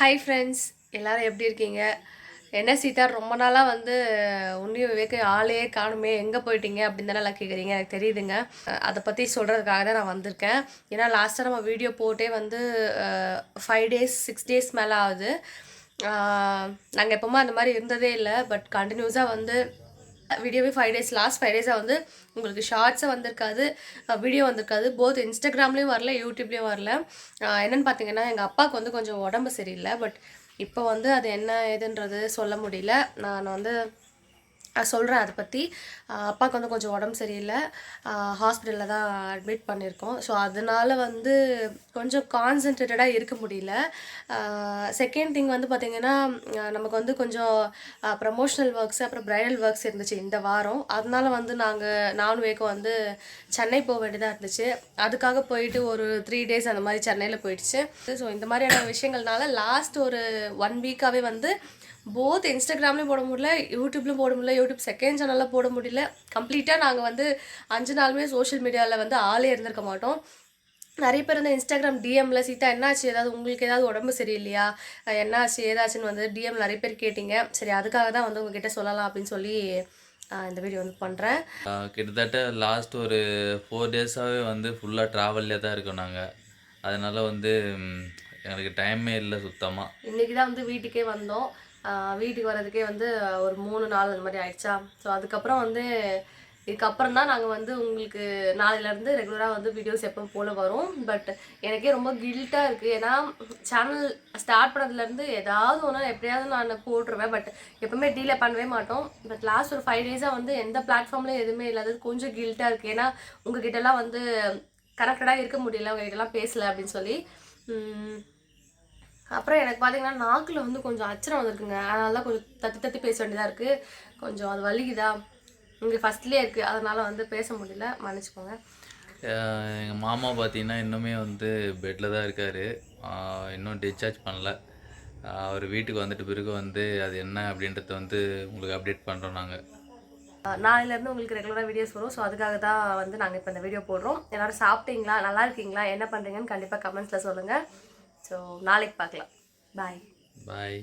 Hi friends எல்லோரும் எப்படி இருக்கீங்க? என்ன சீதா ரொம்ப நாளாக வந்து உன்னையும் விவேக்கு ஆளே காணுமே எங்கே போயிட்டீங்க அப்படின்னு தானே கேட்குறீங்க எனக்கு தெரியுதுங்க. அதை பற்றி சொல்கிறதுக்காக தான் நான் வந்திருக்கேன். ஏன்னா லாஸ்ட்டாக நம்ம வீடியோ போட்டே வந்து ஃபைவ் டேஸ் சிக்ஸ் டேஸ் மேலே ஆகுது. நாங்கள் எப்போவுமே அந்த மாதிரி இருந்ததே இல்லை பட் கண்டினியூஸாக வந்து வீடியோவே ஃபைவ் டேஸ் லாஸ்ட் ஃபைவ் டேஸாக வந்து உங்களுக்கு ஷார்ட்ஸை வந்திருக்காது வீடியோ வந்திருக்காது. போத் இன்ஸ்டாகிராம்லேயும் வரல யூடியூப்லேயும் வரல. என்னென்னு பார்த்தீங்கன்னா எங்கள் அப்பாவுக்கு வந்து கொஞ்சம் உடம்பு சரியில்லை. பட் இப்போ வந்து அது என்ன ஏதுன்றது சொல்ல முடியல. நான் வந்து சொல்கிறேன் அதை பற்றி அப்பாவுக்கு வந்து கொஞ்சம் உடம்பு சரியில்லை. ஹாஸ்பிட்டலில் தான் அட்மிட் பண்ணியிருக்கோம். ஸோ அதனால வந்து கொஞ்சம் கான்சென்ட்ரேட்டடாக இருக்க முடியல. செகண்ட் திங் வந்து பார்த்திங்கன்னா நமக்கு வந்து கொஞ்சம் ப்ரமோஷனல் ஒர்க்ஸ் அப்புறம் ப்ரைடல் ஒர்க்ஸ் இருந்துச்சு இந்த வாரம். அதனால வந்து நாங்கள் நானும் வேகம் வந்து சென்னை போக வேண்டியதாக இருந்துச்சு. அதுக்காக போயிட்டு ஒரு த்ரீ டேஸ் அந்த மாதிரி சென்னையில் போயிடுச்சு. ஸோ இந்த மாதிரியான விஷயங்கள்னால லாஸ்ட் ஒரு ஒன் வீக்காகவே வந்து போத் இன்ஸ்டாகிராம்லேயும் போட முடியல யூடியூப்லையும் போட முடியல யூடியூப் செகண்ட் சேனலில் போட முடியல. கம்ப்ளீட்டாக நாங்கள் வந்து அஞ்சு நாளுமே சோஷியல் மீடியாவில் வந்து ஆளே இருந்திருக்க மாட்டோம். நிறைய பேர் வந்து இன்ஸ்டாகிராம் டிஎம்ல சீதா என்னாச்சு? ஏதாவது உங்களுக்கு ஏதாவது உடம்பு சரியில்லையா? என்னாச்சு? ஏதாச்சுன்னு வந்து டிஎம் நிறைய பேர் கேட்டிங்க. சரி அதுக்காக தான் வந்து உங்ககிட்ட சொல்லலாம் அப்படின்னு சொல்லி இந்த வீடியோ வந்து பண்ணுறேன் கிட்டத்தட்ட லாஸ்ட் ஒரு ஃபோர் டேஸாகவே வந்து ஃபுல்லாக ட்ராவல்லே தான் இருக்கோம் நாங்கள் அதனால் வந்து எனக்கு டைமே இல்லை சுத்தமாக இன்றைக்கி தான் வந்து வீட்டுக்கே வந்தோம். வீட்டுக்கு வர்றதுக்கே வந்து ஒரு மூணு நாள் அந்த மாதிரி ஆயிடுச்சா? ஸோ அதுக்கப்புறம் வந்து இதுக்கப்புறம் தான் நாங்கள் வந்து உங்களுக்கு நாளையிலேருந்து ரெகுலராக வந்து வீடியோஸ் எப்போ போல் வரும். பட் எனக்கே ரொம்ப கில்ட்டாக இருக்குது ஏன்னா சேனல் ஸ்டார்ட் பண்ணதுலேருந்து ஏதாவது ஒன்று எப்படியாவது நான் போட்டுருவேன். பட் எப்போவுமே டீலே பண்ணவே மாட்டோம். பட் லாஸ்ட் ஒரு ஃபைவ் டேஸாக வந்து எந்த பிளாட்ஃபார்ம்லையும் எதுவுமே இல்லாதது கொஞ்சம் கில்ட்டாக இருக்குது ஏன்னா உங்ககிட்டலாம் வந்து கரெக்டடாக இருக்க முடியல. உங்ககிட்டலாம் பேசலை அப்படின்னு சொல்லி. அப்புறம் எனக்கு பார்த்தீங்கன்னா நாக்கில் வந்து கொஞ்சம் அச்சரம் வந்திருக்குங்க. அதனால தான் கொஞ்சம் தத்தி தத்தி பேச வேண்டியதாக இருக்குது கொஞ்சம் அது வலிக்குதா? உங்களுக்கு ஃபஸ்ட்லேயே இருக்குது அதனால் வந்து பேச முடியல. மன்னிச்சுக்கோங்க. எங்கள் மாமா பார்த்தீங்கன்னா இன்னுமே வந்து பெட்டில் தான் இருக்கார். இன்னும் டிஸ்சார்ஜ் பண்ணல. அவர் வீட்டுக்கு வந்துட்ட பிறகு வந்து அது என்ன அப்படின்றத வந்து உங்களுக்கு அப்டேட் பண்ணுறோம் நாங்கள் நாளையிலேருந்து உங்களுக்கு ரெகுலராக வீடியோஸ் வரும். ஸோ அதுக்காக தான் வந்து நாங்கள் இப்போ இந்த வீடியோ போடுறோம். எல்லாரும் சாப்பிட்டீங்களா? நல்லா இருக்கீங்களா? என்ன பண்ணுறீங்கன்னு கண்டிப்பாக கமெண்ட்ஸில் சொல்லுங்கள் ஸோ நாளைக்கு பார்க்கலாம். பாய் பாய்